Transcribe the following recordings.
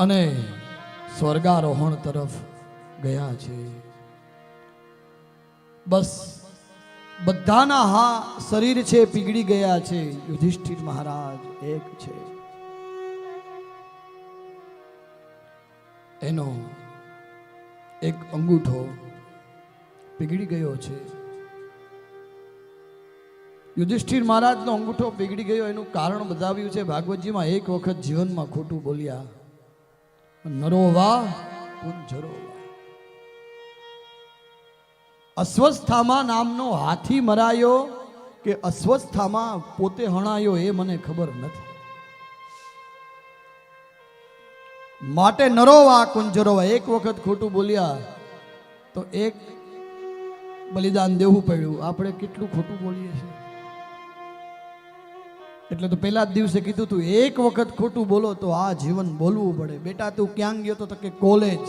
અને સ્વર્ગારોહણ તરફ ગયા છે. બસ બધાના હા શરીર છે પીગળી ગયા છે. યુધિષ્ઠિર મહારાજ એક છે. એનો એક અંગૂઠો પીગળી ગયો છે. યુધિષ્ઠિર મહારાજનો અંગૂઠો પીગળી ગયો, એનું કારણ બતાવ્યું છે. ભાગવતજીમાં એક વખત જીવનમાં ખોટું બોલ્યા. નરો વા અસ્વસ્થામાં નામનો હાથી મરાયો કે અસ્વસ્થામાં પોતે હણાયો એ મને ખબર નથી. માટે નરોવા કુંજરોવા. એક વખત ખોટું બોલ્યા તો એક બલિદાન દેવું પડ્યું. આપણે કેટલું ખોટું બોલીએ છીએ? એટલે તો પહેલા જ દિવસે કીધું તું, એક વખત ખોટું બોલો તો આ જીવન બોલવું પડે. બેટા, તું ક્યાં ગયો તો કે કોલેજ.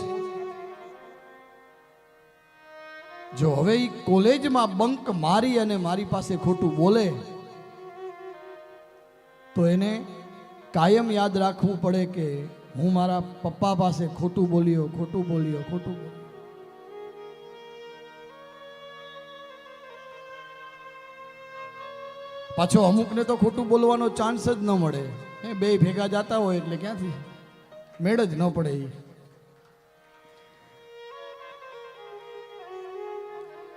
જો હવે એ કોલેજમાં બંક મારી અને મારી પાસે ખોટું બોલે, તો એને કાયમ યાદ રાખવું પડે કે હું મારા પપ્પા પાસે ખોટું બોલ્યો ખોટું બોલ્યો ખોટું બોલ્યો. પાછો અમુકને તો ખોટું બોલવાનો ચાન્સ જ ન મળે. એ બે ભેગા જતા હોય એટલે ક્યાંથી? મેળ જ ન પડે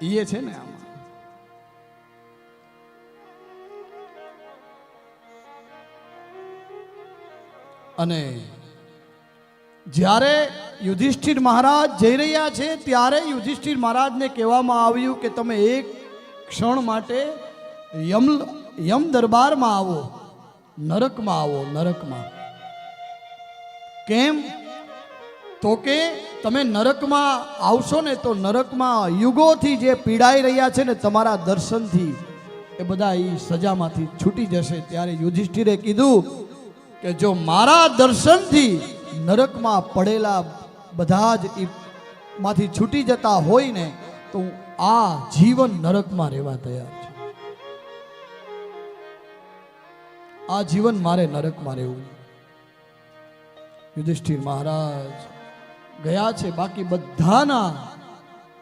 એ છે ને આમાં. અને જ્યારે યુધિષ્ઠિર મહારાજ જઈ રહ્યા છે, ત્યારે યુધિષ્ઠિર મહારાજને કહેવામાં આવ્યું કે તમે એક ક્ષણ માટે યમ યમ દરબારમાં આવો, નરકમાં આવો, નરકમાં. કેમ? તો કે તમે નરકમાં આવશો ને તો નરકમાં યુગોથી જે પીડાઈ રહ્યા છે ને તમારા દર્શનથી, એ બધા એ સજામાંથી છૂટી જશે. ત્યારે યુધિષ્ઠિરે કીધું કે જો મારા દર્શનથી નરકમાં પડેલા બધા જ ઈ માંથી છૂટી જતા હોય ને, તો આ જીવન નરકમાં રહેવા તૈયાર છું. આ જીવન મારે નરકમાં રહેવું યુધિષ્ઠિર મહારાજ ગયા છે, બાકી બધાના,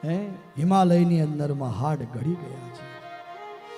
હે, હિમાલયની અંદરમાં હાડ ઘડી ગયા છે.